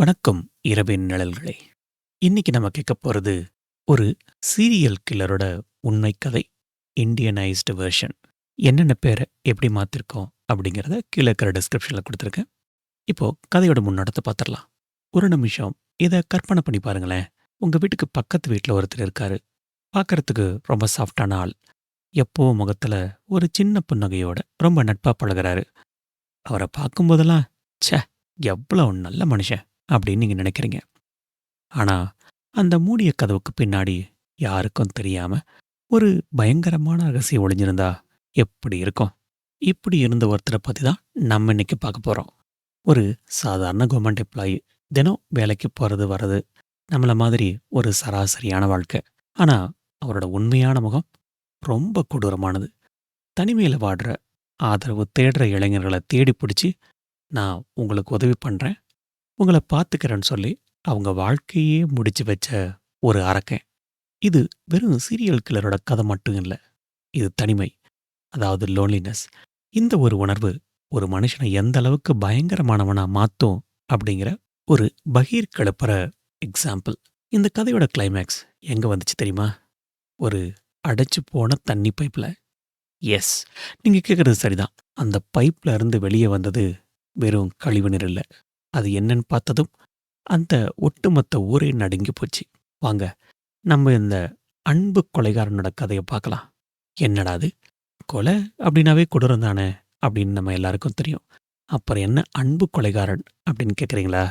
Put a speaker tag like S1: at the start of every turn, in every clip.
S1: வணக்கம் இரவின் நிழல்களே. இன்னைக்கு நம்ம கேட்க போறது ஒரு சீரியல் கில்லரோட உண்மை கதை இண்டியனைஸ்டு வெர்ஷன் என்னென்ன பேரை எப்படி மாத்திருக்கோம் அப்படிங்கிறத கீழே இருக்கிற டிஸ்கிரிப்ஷனில் கொடுத்துருக்கேன். இப்போ கதையோட முன்னோட்டத்தை பார்த்துடலாம். ஒரு நிமிஷம் இதை கற்பனை பண்ணி பாருங்களேன். உங்க வீட்டுக்கு பக்கத்து வீட்டில் ஒருத்தர் இருக்காரு. பார்க்கறதுக்கு ரொம்ப சாஃப்டான ஆள். எப்போவும் முகத்துல ஒரு சின்ன புன்னகையோட ரொம்ப நட்பா பழகுறாரு. அவரை பார்க்கும்போதெல்லாம் ச்சே எவ்வளோ நல்ல மனுஷன். அப்படின்னு நீங்க நினைக்கிறீங்க. ஆனா அந்த மூடிய கதவுக்கு பின்னாடி யாருக்கும் தெரியாம ஒரு பயங்கரமான ரகசியம் ஒளிஞ்சிருந்தா எப்படி இருக்கும்? இப்படி இருந்த ஒருத்தரை பத்தி தான் நம்ம இன்னைக்கு பார்க்க போறோம். ஒரு சாதாரண கவர்மெண்ட் எம்ப்ளாயி தினம் வேலைக்கு போறது வர்றது நம்மள மாதிரி ஒரு சராசரியான வாழ்க்கை. ஆனா அவரோட உண்மையான முகம் ரொம்ப கொடூரமானது. தனிமையில வாடுற ஆதரவு தேடுற இளைஞர்களை தேடி பிடிச்சி நான் உங்களுக்கு உதவி பண்றேன் உங்களை பார்த்துக்கிறேன்னு சொல்லி அவங்க வாழ்க்கையே முடிச்சு வச்ச ஒரு அரக்கன். இது வெறும் சீரியல் கில்லரோட கதை மட்டும் இல்லை. இது தனிமை அதாவது லோன்லினஸ் இந்த ஒரு உணர்வு ஒரு மனுஷனை எந்த அளவுக்கு பயங்கரமானவனா மாத்தும் அப்படிங்கிற ஒரு பகீர் கிளப்புற எக்ஸாம்பிள் இந்த கதையோட கிளைமேக்ஸ் எங்க வந்துச்சு தெரியுமா? ஒரு அடைச்சு போன தண்ணி பைப்ல எஸ் நீங்க கேட்கறது சரிதான். அந்த பைப்ல இருந்து வெளியே வந்தது வெறும் கழிவு நீர் இல்ல. அது என்னன்னு பார்த்ததும் அந்த ஒட்டுமொத்த ஊரே நடுங்கி போச்சு. வாங்க நம்ம இந்த அன்பு கொலைகாரனோட கதையை பார்க்கலாம். என்னடா அது? கொலை அப்படின்னாவே கொடூரம் தானே? அப்படின்னு நம்ம எல்லாருக்கும் தெரியும். அப்புறம் என்ன அன்பு கொலைகாரன் அப்படின்னு கேட்குறீங்களா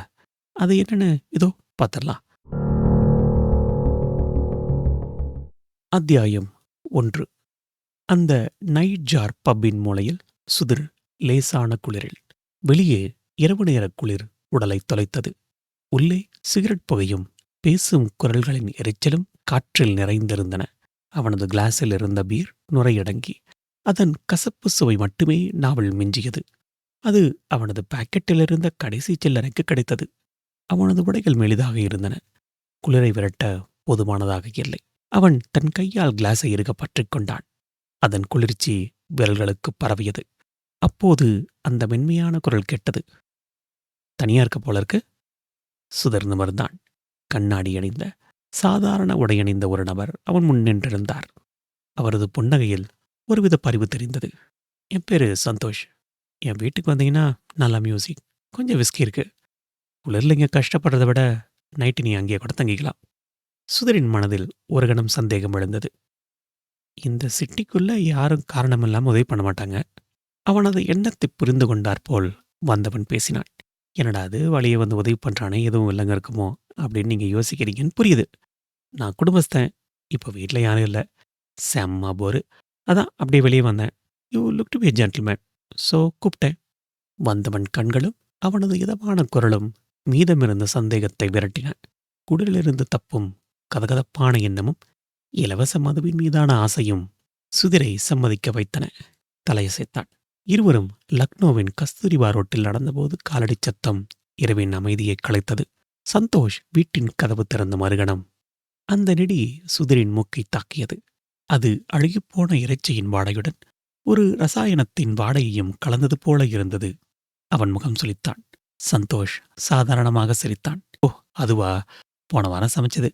S1: அது என்னன்னு இதோ பார்த்துடலாம் அத்தியாயம் ஒன்று. அந்த நைட் ஜார் பப்பின் மூலையில் சுதிர் லேசான குளிரில் வெளியே இரவு நேர குளிர் உடலை தொலைத்தது. உள்ளே சிகரெட் புகையும் பேசும் குரல்களின் எரிச்சலும் காற்றில் நிறைந்திருந்தன. அவனது கிளாஸில் இருந்த பீர் நுரையடங்கி அதன் கசப்பு சுவை மட்டுமே நாவல் மிஞ்சியது. அது அவனது பாக்கெட்டில் இருந்த கடைசி சில்லறைக்கு கிடைத்தது. அவனது உடைகள் மெலிதாக இருந்தன. குளிரை விரட்ட போதுமானதாக இல்லை. அவன் தன் கையால் கிளாஸை இருக பற்றிக் கொண்டான். அதன் குளிர்ச்சி விரல்களுக்கு பரவியது. அப்போது அந்த மென்மையான குரல் கேட்டது. தனியாக இருக்க போல இருக்கு. சுதர்ந்து நிமிர்ந்தான் கண்ணாடி அணிந்த சாதாரண உடையணிந்த ஒரு நபர் அவன் முன் நின்றிருந்தார். அவரது புன்னகையில் ஒருவித பரிவு தெரிந்தது. என் பேரு சந்தோஷ். என் வீட்டுக்கு வந்தீங்கன்னா நல்லா மியூசிக் கொஞ்சம் விஸ்கி இருக்கு. குளிரில் இங்கே கஷ்டப்படுறதை விட நைட்டு நீ அங்கேயே கூட தங்கிக்கலாம். சுதரின் மனதில் ஒரு கணம் சந்தேகம் எழுந்தது. இந்த சிட்டிக்குள்ள யாரும் காரணமில்லாமல் உதவி பண்ண மாட்டாங்க. அவனது எண்ணத்தை புரிந்து கொண்டார் போல் வந்தவன் பேசினான். என்னடா அது வழியை வந்து உதவி பண்றானே எதுவும் இல்லைங்க இருக்குமோ? அப்படின்னு நீங்க யோசிக்கிறீங்கன்னு புரியுது. நான் குடும்பஸ்தன். இப்போ வீட்டில் யாரும் இல்லை. செம்ம போரு. அதான் அப்படியே வெளியே வந்தேன். You look to be gentleman so கூப்பிட்டேன். வந்தவன் கண்களும் அவனது இதமான குரலும் மீதமிருந்த சந்தேகத்தை விரட்டின. குடலிலிருந்து தப்பும் கதகதப்பான எண்ணமும் இலவச மதுவின் மீதான ஆசையும் சுதிரை சம்மதிக்க வைத்தன. தலையசைத்தான். இருவரும் லக்னோவின் கஸ்தூரிபா ரோட்டில் நடந்தபோது காலடி சத்தம் இரவின் அமைதியை கலைத்தது. சந்தோஷ் வீட்டின் கதவு திறந்த மறுகணம். அந்த நெடி சுதிரின் மூக்கை தாக்கியது. அது அழுகிப்போன இறைச்சியின் வாடையுடன் ஒரு ரசாயனத்தின் வாடையையும் கலந்தது போல இருந்தது. அவன் முகம் சுழித்தான் சந்தோஷ் சாதாரணமாக சிரித்தான். ஓ அதுவா? போன வாரம் சமைச்சது.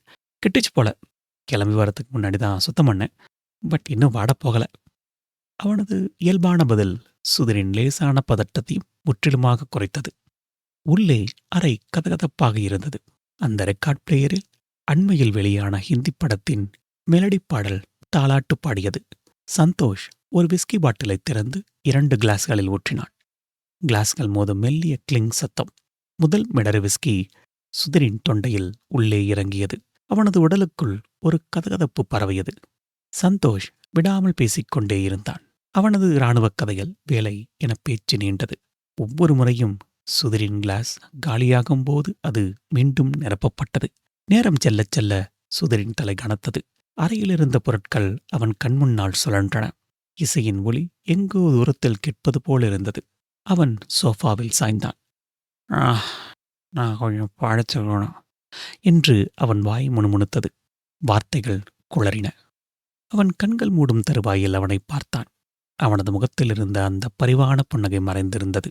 S1: கெட்டுச்சு போல. கிளம்பி வரதுக்கு முன்னாடி தான் சுத்தம் பண்ணேன். பட் இன்னும் வாட போகல. அவனது இயல்பான பதில் சுதரின் லேசான பதட்டத்தையும் முற்றிலுமாக குறைத்தது. உள்ளே அறை கதகதப்பாக இருந்தது. அந்த ரெக்கார்ட் பிளேயரில் அண்மையில் வெளியான ஹிந்தி படத்தின் மெலடி பாடல் தாலாட்டு பாடியது. சந்தோஷ் ஒரு விஸ்கி பாட்டிலை திறந்து இரண்டு கிளாஸ்களில் ஊற்றினான். கிளாஸ்கள் மோதும் மெல்லிய கிளிங் சத்தம். முதல் மிடறு விஸ்கி சுதரின் தொண்டையில் உள்ளே இறங்கியது. அவனது உடலுக்குள் ஒரு கதகதப்பு பரவியது. சந்தோஷ் விடாமல் பேசிக்கொண்டே இருந்தான். அவனது இராணுவக் கதைகள் வேலை என பேச்சு நீண்டது. ஒவ்வொரு முறையும் சுதிரின் கிளாஸ் காலியாகும் போது அது மீண்டும் நிரப்பப்பட்டது. நேரம் செல்லச் செல்ல சுதிரின் தலை கனத்தது. அறையிலிருந்த பொருட்கள் அவன் கண்முன்னால் சுழன்றன. இசையின் ஒளி எங்கோ தூரத்தில் கேட்பது போல் இருந்தது. அவன் சோஃபாவில் சாய்ந்தான். "ஆஹ், நான் கொஞ்சம் பழச்சிக்கணும் என்று அவன் வாய் முணுமுணுத்தது. வார்த்தைகள் குளறின. அவன் கண்கள் மூடும் தருவாயில் அவனை பார்த்தான். அவனது முகத்திலிருந்த அந்த பரிவான புன்னகை மறைந்திருந்தது.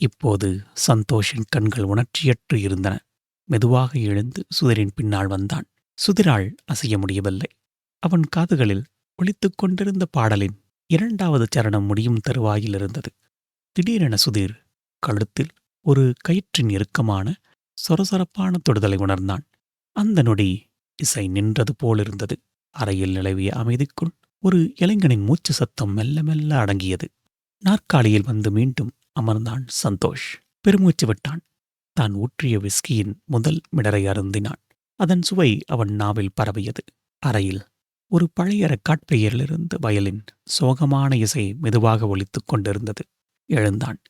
S1: இப்போது சந்தோஷின் கண்கள் உணர்ச்சியற்று இருந்தன. மெதுவாக எழுந்து சுதிரின் பின்னால் வந்தான். சுதிராள் அசைய முடியவில்லை. அவன் காதுகளில் ஒலித்துக் கொண்டிருந்த பாடலின் இரண்டாவது சரணம் முடியும் தருவாயில் இருந்தது. திடீரென சுதீர் கழுத்தில் ஒரு கயிற்றின் இறுக்கமான சொரசொரப்பான தொடுதலை உணர்ந்தான். அந்த நொடி இசை நின்றது போலிருந்தது. அறையில் நிலவிய அமைதிக்குள் ஒரு இளைஞனின் மூச்சு சத்தம் மெல்ல மெல்ல அடங்கியது. நாற்காலியில் வந்து மீண்டும் அமர்ந்தான் சந்தோஷ். பெருமூச்சு விட்டான். தான் ஊற்றிய விஸ்கியின் முதல் மிடரை அருந்தினான். அதன் சுவை அவன் நாவில் பரவியது. அறையில் ஒரு பழைய ரெக்காட்பிளேயரிலிருந்து வயலின் சோகமான இசை மெதுவாக ஒலித்துக் கொண்டிருந்தது. எழுந்தான்.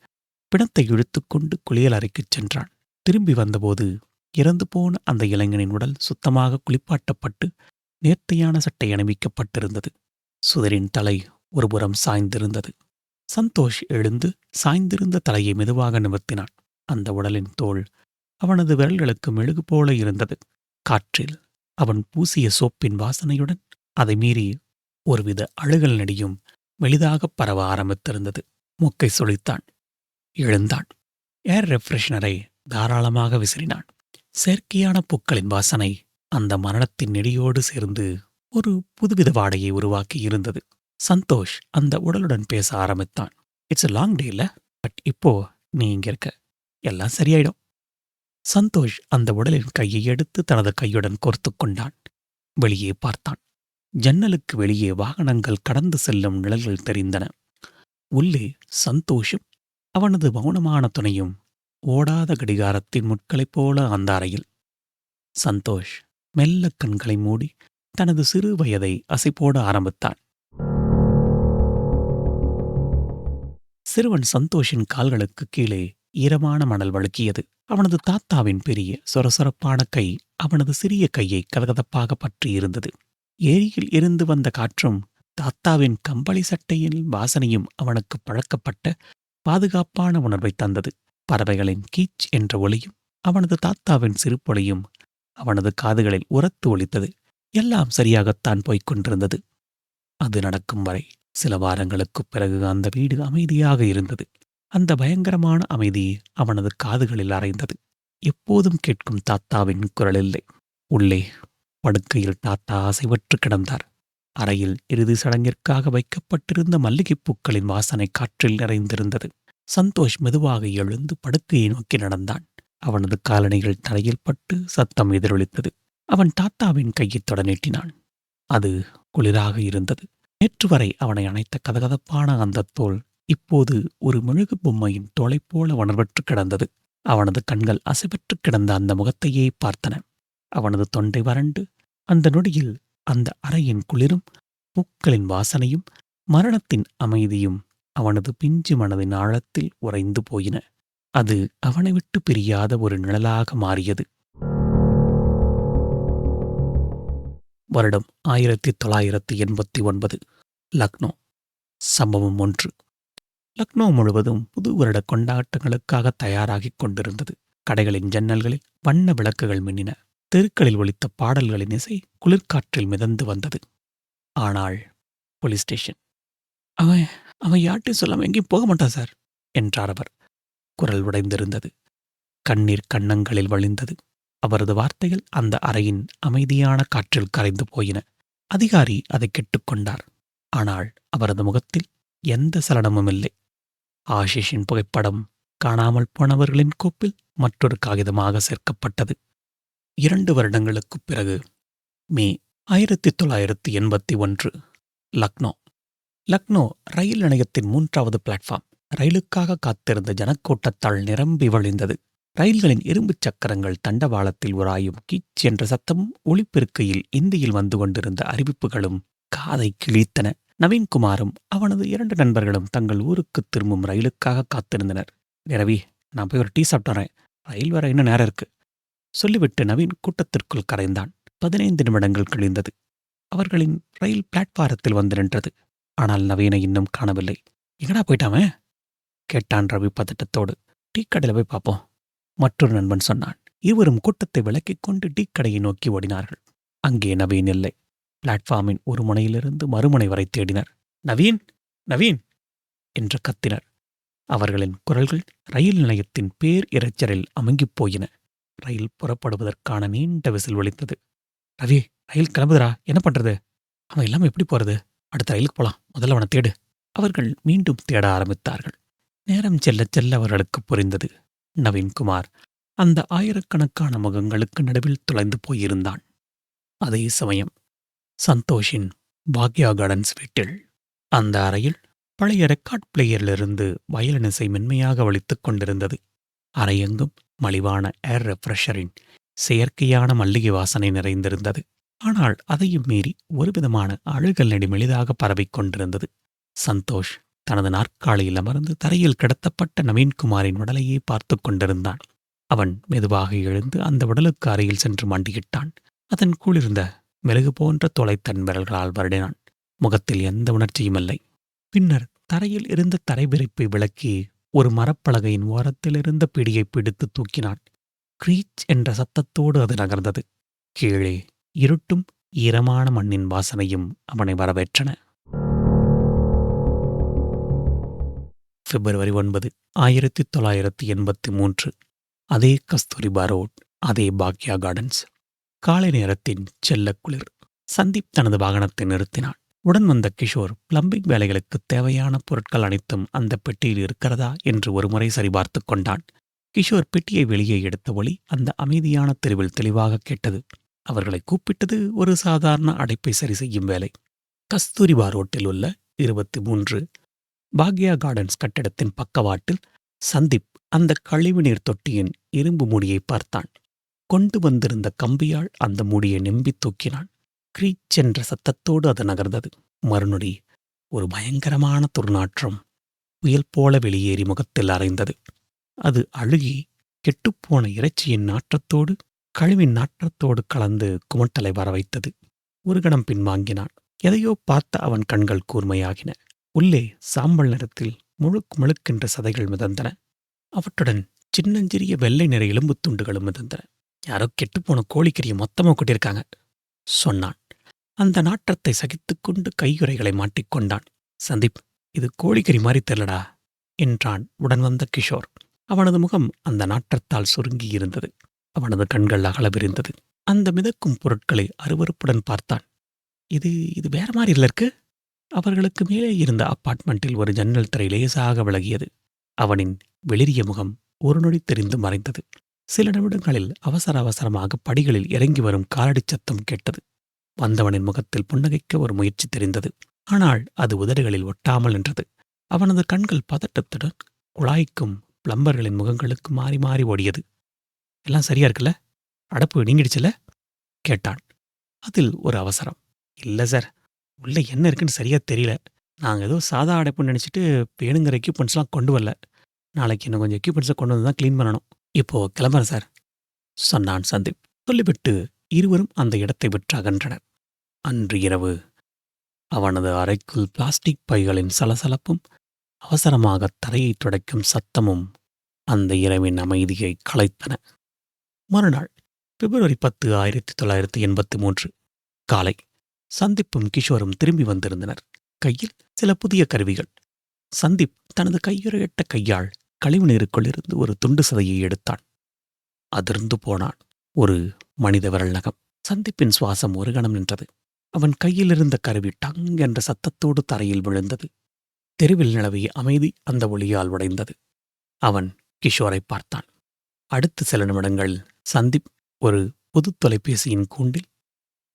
S1: பிணத்தை இழுத்துக்கொண்டு குளியல் அறைக்குச் சென்றான். திரும்பி வந்தபோது இறந்து போன அந்த இளைஞனின் உடல் சுத்தமாக குளிப்பாட்டப்பட்டு நேர்த்தியான சட்டை அணிவிக்கப்பட்டிருந்தது. சுதரின் தலை ஒருபுறம் சாய்ந்திருந்தது. சந்தோஷ் எழுந்து சாய்ந்திருந்த தலையை மெதுவாக நிமிர்த்தினான். அந்த உடலின் தோல் அவனது விரல்களுக்கு மெழுகு போல இருந்தது. காற்றில் அவன் பூசிய சோப்பின் வாசனையுடன் அதை மீறி ஒருவித அழுகல் நடியும் மெலிதாகப் பரவ ஆரம்பித்திருந்தது. மூக்கை சுழித்தான். எழுந்தான். ஏர் ரெஃப்ரெஷனரை தாராளமாக விசிறினான். செயற்கையான பூக்களின் வாசனை அந்த மரணத்தின் நெடியோடு சேர்ந்து ஒரு புதுவித வாடையை உருவாக்கி இருந்தது. சந்தோஷ் அந்த உடலுடன் பேச ஆரம்பித்தான். It's a long tale but இப்போ நீ இங்க இருக்க. எல்லாம் சரியாயிடும். சந்தோஷ் அந்த உடலின் கையை எடுத்து தனது கையுடன் கோர்த்து கொண்டான். வெளியே பார்த்தான். ஜன்னலுக்கு வெளியே வாகனங்கள் கடந்து செல்லும் நிழல்கள் தெரிந்தன. உள்ளே சந்தோஷும் அவனது மௌனமான துணையும் ஓடாத கடிகாரத்தின் முட்களைப் போல அந்த அறையில். சந்தோஷ் மெல்ல கண்களை மூடி தனது சிறு வயதை அசைப்போட ஆரம்பித்தான். சிறுவன் சந்தோஷின் கால்களுக்கு கீழே ஈரமான மணல் வழுக்கியது. அவனது தாத்தாவின் பெரிய சொரசொரப்பான கை அவனது சிறிய கையை கதகதப்பாக பற்றியிருந்தது ஏரியில் இருந்து வந்த காற்றும் தாத்தாவின் கம்பளி சட்டையின் வாசனையும் அவனுக்கு பழக்கப்பட்ட பாதுகாப்பான உணர்வை தந்தது. பறவைகளின் கீச் என்ற ஒளியும் அவனது தாத்தாவின் சிறுபொலியும் அவனது காதுகளில் உரத்து ஒலித்தது. எல்லாம் சரியாகத்தான் போய்க் கொண்டிருந்தது. அது நடக்கும் வரை சில வாரங்களுக்குப் பிறகு அந்த வீடு அமைதியாக இருந்தது. அந்த பயங்கரமான அமைதி அவனது காதுகளில் அறைந்தது. எப்போதும் கேட்கும் தாத்தாவின் குரல் இல்லை உள்ளே படுக்கையில் தாத்தா அசைவற்று கிடந்தார். அறையில் இறுதி சடங்கிற்காக வைக்கப்பட்டிருந்த மல்லிகைப் பூக்களின் வாசனை காற்றில் நிறைந்திருந்தது. சந்தோஷ் மெதுவாக எழுந்து படுக்கையை நோக்கி நடந்தான். அவனது காலணிகள் தரையில் பட்டு சத்தம் எதிரொலித்தது. அவன் தாத்தாவின் கையைத் தொட நீட்டினான் அது குளிராக இருந்தது. நேற்று வரை அவனை அணைத்த கதகதப்பான அந்த தோல் இப்போது ஒரு மெழுகு பொம்மையின் தோலை போல உணர்வற்று கிடந்தது. அவனது கண்கள் அசைவற்று கிடந்த அந்த முகத்தையே பார்த்தன. அவனது தொண்டை வறண்டு அந்த நொடியில் அந்த அறையின் குளிரும் பூக்களின் வாசனையும் மரணத்தின் அமைதியும் அவனது பிஞ்சு மனதின் ஆழத்தில் உறைந்து போயின. அது அவனை விட்டு பிரியாத ஒரு நிழலாக மாறியது. வருடம் ஆயிரத்தி தொள்ளாயிரத்தி எண்பத்தி ஒன்பது லக்னோ. சம்பவம் ஒன்று. லக்னோ முழுவதும் புது வருட கொண்டாட்டங்களுக்காக தயாராகிக் கொண்டிருந்தது. கடைகளின் ஜன்னல்களில் வண்ண விளக்குகள் மின்னின. தெருக்களில் ஒலித்த பாடல்களின் இசை குளிர்காற்றில் மிதந்து வந்தது. ஆனால் போலீஸ் ஸ்டேஷன். அவன் அவன் யார்ட்டையும் சொல்லாம எங்கேயும் போக மாட்டான் சார்? என்றார் அவர். குரல் உடைந்திருந்தது. கண்ணீர் கன்னங்களில் வழிந்தது. அவரது வார்த்தைகள் அந்த அறையின் அமைதியான காற்றில் கரைந்து போயின. அதிகாரி அதை கேட்டுக்கொண்டார் ஆனால் அவரது முகத்தில் எந்த சலனமும் இல்லை. ஆஷிஷின் புகைப்படம் காணாமல் போனவர்களின் கோப்பில் மற்றொரு காகிதமாக சேர்க்கப்பட்டது. இரண்டு வருடங்களுக்குப் பிறகு மே ஆயிரத்தி தொள்ளாயிரத்தி எண்பத்தி ஒன்று லக்னோ. லக்னோ ரயில் நிலையத்தின் மூன்றாவது பிளாட்ஃபார்ம். ரயிலுக்காக காத்திருந்த ஜனக்கூட்டத்தால் நிரம்பி வழிந்தது. ரயில்களின் இரும்புச் சக்கரங்கள் தண்டவாளத்தில் உராயும் கீச் என்ற சத்தமும் ஒளிப்பெருக்கையில் இந்தியில் வந்து கொண்டிருந்த அறிவிப்புகளும் காதை கிழித்தன. நவீன்குமாரும் அவனது இரண்டு நண்பர்களும் தங்கள் ஊருக்குத் திரும்பும் ரயிலுக்காக காத்திருந்தனர். ரவி நான் போய் ஒரு டீ சாப்பிட்டுறேன். ரயில் வர இன்னும் நேரம் இருக்கு. சொல்லிவிட்டு நவீன் கூட்டத்திற்குள் கரைந்தான். பதினைந்து நிமிடங்கள் கழிந்தது. அவர்களின் ரயில் பிளாட்பாரத்தில் வந்து நின்றது. ஆனால் நவீனை இன்னும் காணவில்லை. எங்கடா போயிட்டாமே கேட்டான் ரவி பதட்டத்தோடு. டீ கடையில் போய் பார்ப்போம். மற்றொரு நண்பன் சொன்னான் இருவரும் கூட்டத்தை விலக்கிக் கொண்டு டீ கடையை நோக்கி ஓடினார்கள். அங்கே நவீன் இல்லை. பிளாட்ஃபார்மின் ஒரு முனையிலிருந்து மறுமுனை வரை தேடினர். நவீன் நவீன்! என்று கத்தினர். அவர்களின் குரல்கள் ரயில் நிலையத்தின் பேர் இரைச்சலில் அமுங்கிப் போயின. ரயில் புறப்படுவதற்கான நீண்ட விசில் ஒழித்தது ரவி ரயில் கிளம்புதரா என்ன பண்றது? அவன் எல்லாம் எப்படி போறது? அடுத்த ரயிலுக்கு போலாம். முதல்ல அவனை தேடு. அவர்கள் மீண்டும் தேட ஆரம்பித்தார்கள். நேரம் செல்ல செல்ல அவர்களுக்கு புரிந்தது. நவீன்குமார் அந்த ஆயிரக்கணக்கான முகங்களுக்கு நடுவில் துளைந்து போயிருந்தான். அதே சமயம் சந்தோஷின் பாக்யா கார்டன்ஸ் வீட்டில் அந்த அறையில் பழைய ரெக்கார்ட் பிளேயரிலிருந்து வயலினிசை மென்மையாக ஒலித்துக் கொண்டிருந்தது. அறையெங்கும் மலிவான ஏர் ரெஃப்ரெஷரின் செயற்கையான மல்லிகை வாசனை நிறைந்திருந்தது. ஆனால் அதையும் மீறி ஒருவிதமான அழுகல் நெடி மெளிதாக பரவிக் கொண்டிருந்தது. சந்தோஷ் தனது நாற்காலியில் அமர்ந்து தரையில் கிடத்தப்பட்ட நவீன்குமாரின் உடலையே பார்த்து கொண்டிருந்தான். அவன் மெதுவாக எழுந்து அந்த உடலுக்கு அருகில் சென்று மண்டியிட்டான். அதன் குளிர்ந்த மெழுகு போன்ற தொலைத்தன் விரல்களால் வருடினான். முகத்தில் எந்த உணர்ச்சியும் இல்லை. பின்னர் தரையில் இருந்த தரைவிரிப்பை விளக்கி ஒரு மரப்பலகையின் ஓரத்தில் இருந்த பிடியை பிடித்து தூக்கினான். கிரீச் என்ற சத்தத்தோடு அது நகர்ந்தது. கீழே இருட்டும் ஈரமான மண்ணின் வாசனையும் அவனை வரவேற்றன. பிப்ரவரி ஒன்பது ஆயிரத்தி தொள்ளாயிரத்தி எண்பத்தி மூன்று. அதே கஸ்தூரிபா ரோட் அதே பாக்யா கார்டன்ஸ். காலை நேரத்தின் செல்லக் குளிர். சந்தீப் தனது வாகனத்தை நிறுத்தினான். உடன் வந்த கிஷோர் பிளம்பிங் வேலைகளுக்கு தேவையான பொருட்கள் அனைத்தும் அந்த பெட்டியில் இருக்கிறதா என்று ஒருமுறை சரிபார்த்து கொண்டான். கிஷோர் பெட்டியை வெளியே எடுத்த ஒளி அந்த அமைதியான தெருவில் தெளிவாக கேட்டது. அவர்களை கூப்பிட்டது ஒரு சாதாரண அடைப்பை சரி செய்யும் வேலை. கஸ்தூரிபா ரோட்டில் உள்ள இருபத்தி மூன்று பாக்யா கார்டன்ஸ் கட்டடத்தின் பக்கவாட்டில் சந்தீப் அந்த கழிவுநீர் தொட்டியின் இரும்பு மூடியை பார்த்தான் கொண்டு வந்திருந்த கம்பியால் அந்த மூடியை நெம்பி தூக்கினான் கிரீச் என்ற சத்தத்தோடு அது நகர்ந்தது. மறுநொடி ஒரு பயங்கரமான துர்நாற்றம் புயல் போல வெளியேறி முகத்தில் அறைந்தது அது அழுகி கெட்டுப்போன இறைச்சியின் நாற்றத்தோடு கழிவின் நாற்றத்தோடு கலந்து குமட்டலை வர வைத்தது ஒரு கணம் பின்வாங்கினான் எதையோ பார்த்த அவன் கண்கள் கூர்மையாகின. உள்ளே சாம்பல் நிறத்தில் முழுக் முழுக்கென்ற சதைகள் மிதந்தன. அவற்றுடன் சின்னஞ்சிறிய வெள்ளை நிற எலும்புத் துண்டுகளும் மிதந்தன. யாரோ கெட்டுப்போன கோழிக்கறியை மொத்தமாக கொட்டியிருக்காங்க சொன்னான். அந்த நாற்றத்தை சகித்துக்கொண்டு கையுறைகளை மாட்டிக்கொண்டான் சந்தீப் இது கோழிக்கறி மாதிரி தெரியலடா என்றான் உடன் வந்த கிஷோர். அவனது முகம் அந்த நாற்றத்தால் சுருங்கி இருந்தது. அவனது கண்கள் அகல விரிந்தது. அந்த மிதக்கும் பொருட்களை அருவருப்புடன் பார்த்தான். இது இது வேற மாதிரி இல்லை இருக்கு? அவர்களுக்கு மேலே இருந்த அப்பார்ட்மெண்ட்டில் ஒரு ஜன்னல் திரை லேசாக விலகியது. அவனின் வெளிரிய முகம் ஒரு நொடி தெரிந்து மறைந்தது. சில நிமிடங்களில் அவசர அவசரமாக படிகளில் இறங்கி வரும் காலடி சத்தம் கேட்டது. வந்தவனின் முகத்தில் புன்னகைக்க ஒரு முயற்சி தெரிந்தது. ஆனால் அது உதடுகளில் ஒட்டாமல் நின்றது. அவனது கண்கள் பதட்டத்துடன் குழாய்க்கும் பிளம்பர்களின் முகங்களுக்கு மாறி மாறி ஓடியது. எல்லாம் சரியா இருக்குல்ல? அடப்பு நீங்கிடுச்சுல கேட்டான். அதில் ஒரு அவசரம். இல்ல சார். உள்ள என்ன இருக்குன்னு சரியா தெரியல. நாங்கள் ஏதோ சாதா அடைப்புன்னு நினச்சிட்டு வேணுங்கிற எக்யூப்மெண்ட்ஸ்லாம் கொண்டு வரல. நாளைக்கு இன்னும் கொஞ்சம் எக்யூப்மெண்ட்ஸை கொண்டு வந்து தான் க்ளீன் பண்ணணும். இப்போ கிளம்புறேன் சார். சொன்னான் சந்தீப். சொல்லிவிட்டு இருவரும் அந்த இடத்தை விட்டு அகன்றனர். அன்று இரவு அவனது அறைக்குள் பிளாஸ்டிக் பைகளின் சலசலப்பும் அவசரமாக தரையை துடைக்கும் சத்தமும் அந்த இரவின் அமைதியை கலைத்தன. மறுநாள் பிப்ரவரி பத்து ஆயிரத்தி தொள்ளாயிரத்தி எண்பத்தி மூன்று காலை சந்தீப்பும் கிஷோரும் திரும்பி வந்திருந்தனர். கையில் சில புதிய கருவிகள். சந்தீப் தனது கையுறையிட்ட கையால் கழிவுநீருக்குள் இருந்து ஒரு துண்டு சதையை எடுத்தான். அதிர்ந்து போனான் ஒரு மனித விரல் நகம் சந்திப்பின் சுவாசம் ஒரு கணம் நின்றது. அவன் கையில் இருந்த கருவி டங் என்ற சத்தத்தோடு தரையில் விழுந்தது. தெருவில் நிலவிய அமைதி அந்த ஒளியால் உடைந்தது. அவன் கிஷோரை பார்த்தான். அடுத்த சில நிமிடங்களில் சந்தீப் ஒரு பொது தொலைபேசியின் கூண்டில்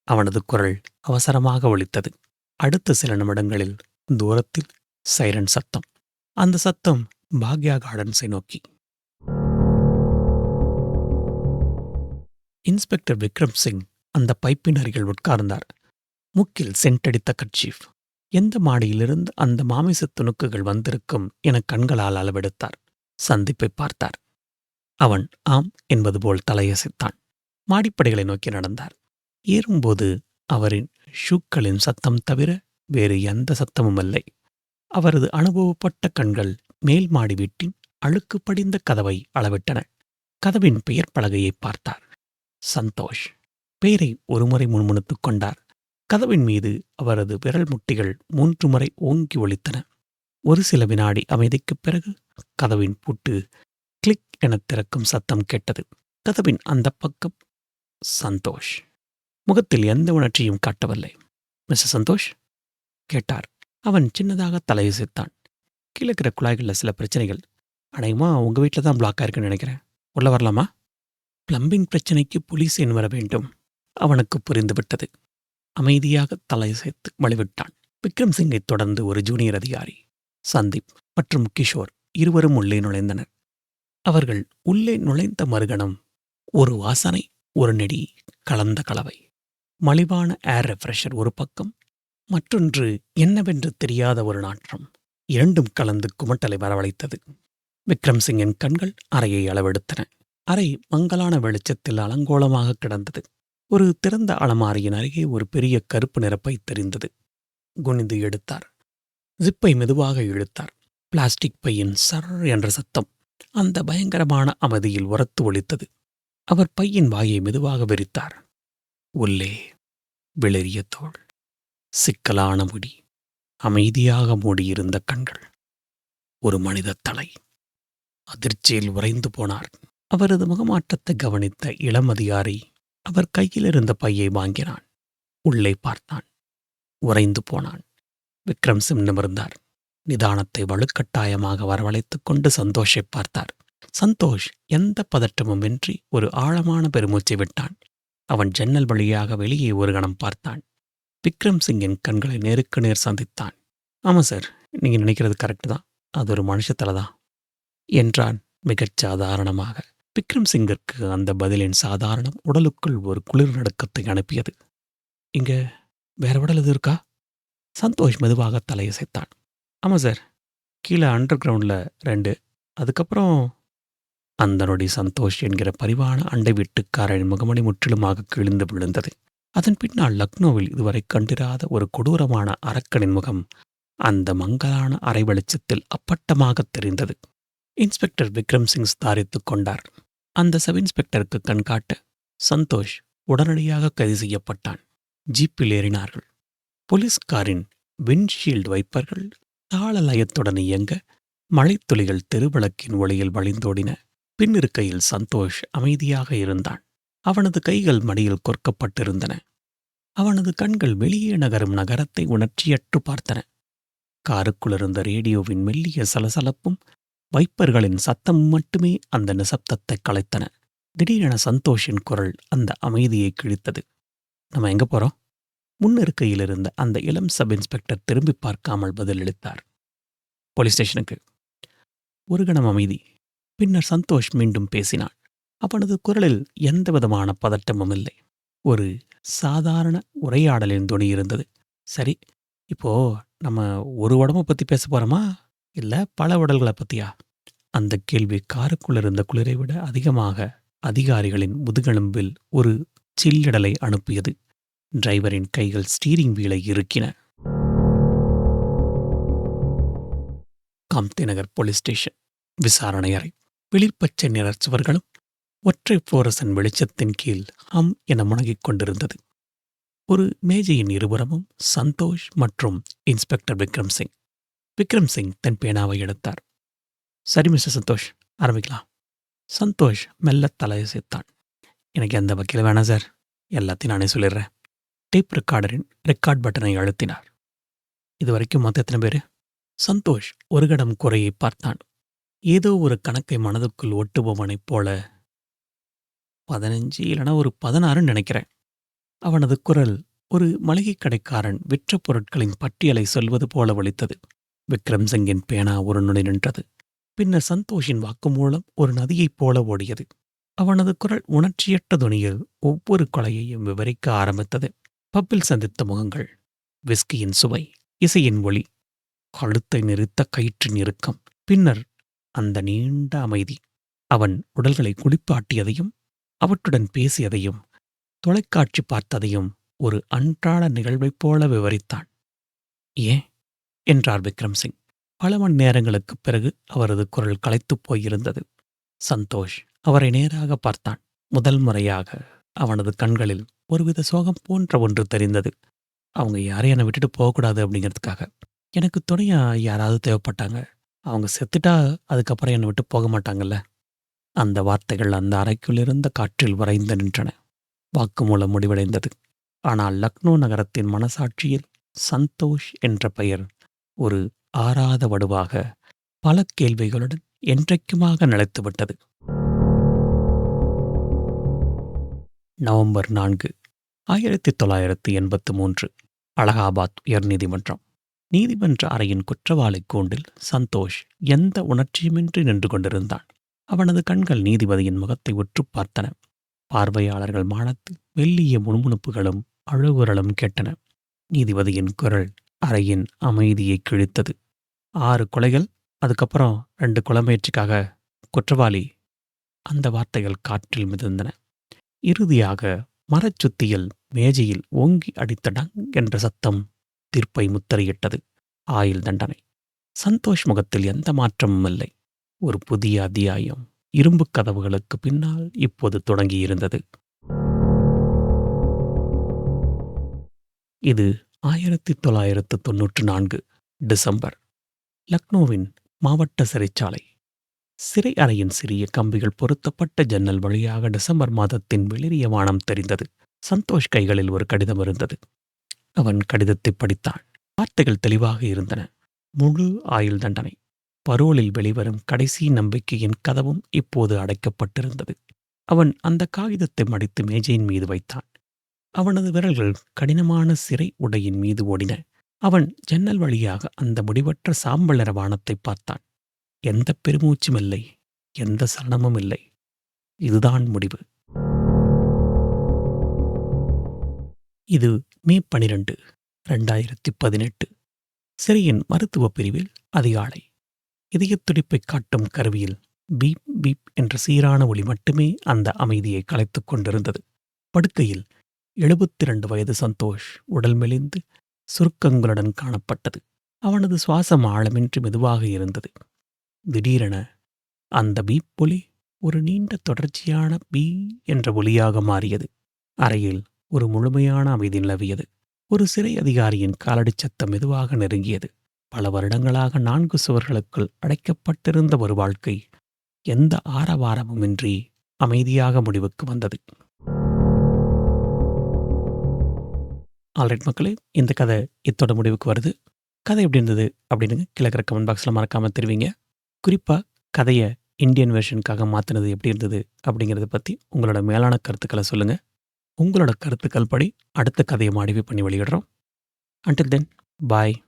S1: அவனது குரல் அவசரமாக ஒலித்தது. அடுத்த சில நிமிடங்களில் தூரத்தில் சைரன் சத்தம். அந்த சத்தம் பாக்யா கார்டன்ஸை நோக்கி. இன்ஸ்பெக்டர் விக்ரம் சிங் அந்த பைப்பின் அருகில் உட்கார்ந்தார். முக்கில் சென்டடித்த கட்சீஃப் எந்த மாடியிலிருந்து அந்த மாமிசத் துணுக்குகள் வந்திருக்கும் என கண்களால் அளவெடுத்தார். சந்திப்பை பார்த்தார். அவன் ஆம் என்பது போல் தலையசைத்தான். மாடிப்படைகளை நோக்கி நடந்தார். ஏறும்போது அவரின் ஷூக்களின் சத்தம் தவிர வேறு எந்த சத்தமும் இல்லை அவரது அனுபவப்பட்ட கண்கள் மேல் மாடி வீட்டின் அழுக்கு படிந்த கதவை அளவிட்டன. கதவின் பெயர் பலகையை பார்த்தார். சந்தோஷ். பெயரை ஒருமுறை முணுமுணுத்துக் கொண்டார். கதவின் மீது அவரது விரல் முட்டிகள் மூன்று முறை ஓங்கி ஒழித்தன ஒரு சில வினாடி அமைதிக்குப் பிறகு கதவின் பூட்டு கிளிக் எனத் திறக்கும் சத்தம் கேட்டது. கதவின் அந்த பக்கம் சந்தோஷ். முகத்தில் எந்த உணர்ச்சியும் காட்டவில்லை. மிஸ்டர் சந்தோஷ்? கேட்டார். அவன் சின்னதாக தலையசைத்தான். கீழே இருக்கிற குழாய்களில் சில பிரச்சனைகள். அனைமா உங்க வீட்டில் தான் பிளாக் ஆயிருக்குன்னு நினைக்கிறேன். உள்ள வரலாமா? பிளம்பிங் பிரச்சனைக்கு போலீஸ் என் வர வேண்டும்? அவனுக்கு புரிந்துவிட்டது. அமைதியாக தலையசைத்து வழிவிட்டான். விக்ரம் சிங்கை தொடர்ந்து ஒரு ஜூனியர் அதிகாரி சந்தீப் மற்றும் கிஷோர் இருவரும் உள்ளே நுழைந்தனர். அவர்கள் உள்ளே நுழைந்த மறுகணம் ஒரு வாசனை ஒரு நெடி கலந்த கலவை. மலிவான ஏர் ரெஃப்ரெஷர் ஒரு பக்கம் மற்றொன்று என்னவென்று தெரியாத ஒரு நாற்றம். இரண்டும் கலந்து குமட்டலை வரவழைத்தது. விக்ரம் சிங்கின் கண்கள் அறையை அளவெடுத்தன. அறை மங்கலான வெளிச்சத்தில் அலங்கோலமாக கிடந்தது. ஒரு திறந்த அலமாரியின் அருகே ஒரு பெரிய கருப்பு நிறப்பை தெரிந்தது. குனிந்து எடுத்தார். ஜிப்பை மெதுவாக இழுத்தார். பிளாஸ்டிக் பையின் சர் என்ற சத்தம் அந்த பயங்கரமான அமைதியில் உரத்து ஒழித்தது அவர் பையின் வாயை மெதுவாக விரித்தார். உள்ளே வெளிரிய தோள். சிக்கலான முடி அமைதியாக மூடியிருந்த கண்கள். ஒரு மனித தலை அதிர்ச்சியில் உறைந்து போனார். அவரது முகமாற்றத்தை கவனித்த இளம் அதிகாரி அவர் கையில் இருந்த பையை வாங்கினான். உள்ளே பார்த்தான். உறைந்து போனான். விக்ரம் சிம் நிமிர்ந்தார். நிதானத்தை வலுக்கட்டாயமாக வரவழைத்துக் கொண்டு சந்தோஷை பார்த்தார். சந்தோஷ் எந்த பதற்றமும் இன்றி ஒரு ஆழமான பெருமூச்சை விட்டான். அவன் ஜன்னல் வழியாக வெளியே ஒரு கணம் பார்த்தான். விக்ரம் சிங்கின் கண்களை நேருக்கு நேர் சந்தித்தான். ஆமாம் சார் நீங்கள் நினைக்கிறது கரெக்டு தான். அது ஒரு மனுஷத்தலை தான். என்றான் மிகச் சாதாரணமாக. விக்ரம் சிங்கிற்கு அந்த பதிலின் சாதாரணம் உடலுக்குள் ஒரு குளிர் நடுக்கத்தை அனுப்பியது. இங்கே வேற உடல் எது இருக்கா? சந்தோஷ் மெதுவாக தலையசைத்தான். ஆமாம் சார் கீழே அண்டர் கிரவுண்டில் ரெண்டு. அதுக்கப்புறம் அந்தனுடைய சந்தோஷ் என்கிற பரிவான அண்டை வீட்டுக்காரரின் முகமணி முற்றிலுமாக கிழிந்து விழுந்தது. அதன் பின்னால் லக்னோவில் இதுவரை கண்டிராத ஒரு கொடூரமான அரக்கனின் முகம் அந்த மங்கலான அரை வெளிச்சத்தில் அப்பட்டமாக தெரிந்தது. இன்ஸ்பெக்டர் விக்ரம் சிங் ஸ்தாரித்துக் கொண்டார். அந்த சப் இன்ஸ்பெக்டருக்கு கண்காட்ட சந்தோஷ் உடனடியாக கைது செய்யப்பட்டான். ஜீப்பில் ஏறினார்கள். போலீஸ்காரின் விண்ட்ஷீல்டு வைப்பர்கள் தாளலயத்துடன் இயங்க மழைத்துளிகள் தெருவிளக்கின் ஒளியில் வழிந்தோடின பின்னிருக்கையில் சந்தோஷ் அமைதியாக இருந்தான் அவனது கைகள் மடியில் கொர்க்கப்பட்டிருந்தன. அவனது கண்கள் வெளியே நகரும் நகரத்தை உணர்ச்சியற்று பார்த்தன. காருக்குள்ளிருந்த ரேடியோவின் மெல்லிய சலசலப்பும் வைப்பர்களின் சத்தம் மட்டுமே அந்த நிசப்தத்தை கலைத்தன. திடீரென சந்தோஷின் குரல் அந்த அமைதியை கிழித்தது. நம்ம எங்க போறோம்? முன்னிருக்கையில் இருந்த அந்த இளம் சப் இன்ஸ்பெக்டர் திரும்பி பார்க்காமல் பதிலளித்தார். போலீஸ் ஸ்டேஷனுக்கு. ஒரு கணம் அமைதி. பின்னர் சந்தோஷ் மீண்டும் பேசினாள். அவனது குரலில் எந்தவிதமான பதட்டமும் இல்லை. ஒரு சாதாரண உரையாடலின் துணி இருந்தது. சரி இப்போ நம்ம ஒரு உடம்பை பத்தி பேச போறோமா? இல்ல பல உடல்களை பத்தியா? அந்த கேள்வி காருக்குள் இருந்த குளிரை விட அதிகமாக அதிகாரிகளின் முதுகெலும்பில் ஒரு சில்லிடலை அனுப்பியது. டிரைவரின் கைகள் ஸ்டீரிங் வீலை இருக்கின காம்தி நகர் போலீஸ் ஸ்டேஷன் விசாரணை அறை. வெளிர்பச்சை நிற சுவர்களும் ஒற்றை புளோரசன் வெளிச்சத்தின் கீழ் ஹம் என முனகிக் கொண்டிருந்தது. ஒரு மேஜையின் இருபுறமும் சந்தோஷ் மற்றும் இன்ஸ்பெக்டர் விக்ரம் சிங். விக்ரம் சிங் தன் பேனாவை எடுத்தார். சரி மிஸ்டர் சந்தோஷ் ஆரம்பிக்கலாம். சந்தோஷ் மெல்ல தலையசைத்தான் எனக்கு எந்த வக்கீல் வேணாம் சார். எல்லாத்தையும் நானே சொல்லிடுறேன். டேப் ரெக்கார்டரின் ரெக்கார்ட் பட்டனை அழுத்தினார். இதுவரைக்கும் மொத்த எத்தனை பேர்? சந்தோஷ் ஒரு கடம் குறையை பார்த்தான். ஏதோ ஒரு கணக்கை மனதுக்குள் ஒட்டுபவனைப் போல பதினஞ்சு இல்லைனா ஒரு பதினாறுன்னு நினைக்கிறேன். அவனது குரல் ஒரு மளிகைக் கடைக்காரன் விற்ற பொருட்களின் பட்டியலை சொல்வது போல ஒலித்தது. விக்ரம் சிங்கின் பேனா ஒரு நொடி நின்றது. பின்னர் சந்தோஷின் வாக்குமூலம் ஒரு நதியைப் போல ஓடியது. அவனது குரல் உணர்ச்சியற்ற துணியில் ஒவ்வொரு கொலையையும் விவரிக்க ஆரம்பித்தது. பப்பில் சந்தித்த முகங்கள் விஸ்கியின் சுவை இசையின் ஒளி கழுத்தை நிறுத்த கயிற்றின் இறுக்கம் பின்னர் அந்த நீண்ட அமைதி. அவன் உடல்களை குளிப்பாட்டியதையும் அவற்றுடன் பேசியதையும் தொலைக்காட்சி பார்த்ததையும் ஒரு அன்றாட நிகழ்வைப் போல விவரித்தான். ஏன்? என்றார் விக்ரம் சிங் பல மணி நேரங்களுக்குப் பிறகு அவரது குரல் களைத்துப் போயிருந்தது. சந்தோஷ் அவரை நேராக பார்த்தான். முதல் முறையாக அவனது கண்களில் ஒருவித சோகம் போன்ற ஒன்று தெரிந்தது. அவங்க யாரையும் என்னை விட்டுட்டு போகக்கூடாது அப்படிங்கிறதுக்காக. எனக்கு துணையா யாராவது தேவைப்பட்டாங்க? அவங்க செத்துட்டா அதுக்கப்புறம் என்னை விட்டு போக மாட்டாங்கல்ல? அந்த வார்த்தைகள் அந்த அறைக்குள் இருந்த காற்றில் வரைந்து நின்றன. வாக்குமூலம் முடிவடைந்தது. ஆனால் லக்னோ நகரத்தின் மனசாட்சியில் சந்தோஷ் என்ற பெயர் ஒரு ஆறாத வடுவாக பல கேள்விகளுடன் என்றைக்குமாக நிலைத்துவிட்டது. நவம்பர் நான்கு ஆயிரத்தி தொள்ளாயிரத்தி எண்பத்து மூன்று அலகாபாத் உயர்நீதிமன்றம். நீதிமன்ற அறையின் குற்றவாளி கூண்டில் சந்தோஷ் எந்த உணர்ச்சியுமின்றி நின்று கொண்டிருந்தான். அவனது கண்கள் நீதிபதியின் முகத்தை உற்று பார்த்தன. பார்வையாளர்கள் மானத்து மெல்லிய முணுமுணுப்புகளும் அழுகுரலும் கேட்டன. நீதிபதியின் குரல் அறையின் அமைதியை கிழித்தது. ஆறு கொலைகள் அதுக்கப்புறம் ரெண்டு குளமுயற்சிக்காக குற்றவாளி அந்த வார்த்தைகள் காற்றில் மிதந்தன. இறுதியாக மரச்சுத்தியில் மேஜையில் ஓங்கி அடித்த டங் என்ற சத்தம் தீர்ப்பை முத்திரையிட்டது. ஆயுள் தண்டனை. சந்தோஷ் முகத்தில் எந்த மாற்றமும் இல்லை. ஒரு புதிய அத்தியாயம் இரும்புக் கதவுகளுக்கு பின்னால் இப்போது தொடங்கியிருந்தது. இது ஆயிரத்தி தொள்ளாயிரத்து தொன்னூற்று நான்கு டிசம்பர். லக்னோவின் மாவட்ட சிறைச்சாலை. சிறை அறையின் சிறிய கம்பிகள் பொருத்தப்பட்ட ஜன்னல் வழியாக டிசம்பர் மாதத்தின் வெளிரிய வானம் தெரிந்தது. சந்தோஷ் கைகளில் ஒரு கடிதம் இருந்தது. அவன் கடிதத்தை படித்தான். வார்த்தைகள் தெளிவாக இருந்தன. முழு ஆயுள் தண்டனை. பரோலில் வெளிவரும் கடைசி நம்பிக்கையின் கதவும் இப்போது அடைக்கப்பட்டிருந்தது. அவன் அந்த காகிதத்தை மடித்து மேஜையின் மீது வைத்தான். அவனது விரல்கள் கடினமான சிறை உடையின் மீது ஓடின. அவன் ஜன்னல் வழியாக அந்த முடிவற்ற சாம்பல் நிற வானத்தை பார்த்தான். எந்த பெருமூச்சும் இல்லை. எந்த சலனமும் இல்லை. இதுதான் முடிவு. இது மே பனிரெண்டு ரெண்டாயிரத்தி பதினெட்டு சிறையின் மருத்துவ பிரிவில் அதிகாலை. இதயத்துடிப்பை காட்டும் கருவியில் பீப் பீப் என்ற சீரான ஒளி மட்டுமே அந்த அமைதியை கலைத்துக் கொண்டிருந்தது. படுக்கையில் எழுபத்தி ரெண்டு வயது சந்தோஷ் உடல் மெலிந்து சுருக்கங்களுடன் காணப்பட்டது. அவனது சுவாசம் ஆழமின்றி மெதுவாக இருந்தது. திடீரென அந்த பீப் ஒலி ஒரு நீண்ட தொடர்ச்சியான பீ என்ற ஒலியாக மாறியது. அறையில் ஒரு முழுமையான அமைதி நிலவியது. ஒரு சிறை அதிகாரியின் காலடி சத்தம் மெதுவாக நெருங்கியது. பல வருடங்களாக நான்கு சுவர்களுக்குள் அடைக்கப்பட்டிருந்த ஒரு வாழ்க்கை எந்த ஆரவாரமுமின்றி அமைதியாக முடிவுக்கு வந்தது. ஆல்ரைட் மக்களே இந்த கதை இத்தோட முடிவுக்கு வருது. கதை எப்படி இருந்தது அப்படின்னு கிழக்கிற கமெண்ட் பாக்ஸில் மறக்காமல் தெரிவிங்க. குறிப்பாக கதையை இந்தியன் வெர்ஷனுக்காக மாற்றினது எப்படி இருந்தது அப்படிங்கிறத பற்றி உங்களோட மேலான கருத்துக்களை சொல்லுங்கள் உங்களோட கருத்துக்கள் படி அடுத்த கதையை மாடிஃபை பண்ணி வெளியிடுறோம். அண்டில் தென் பாய்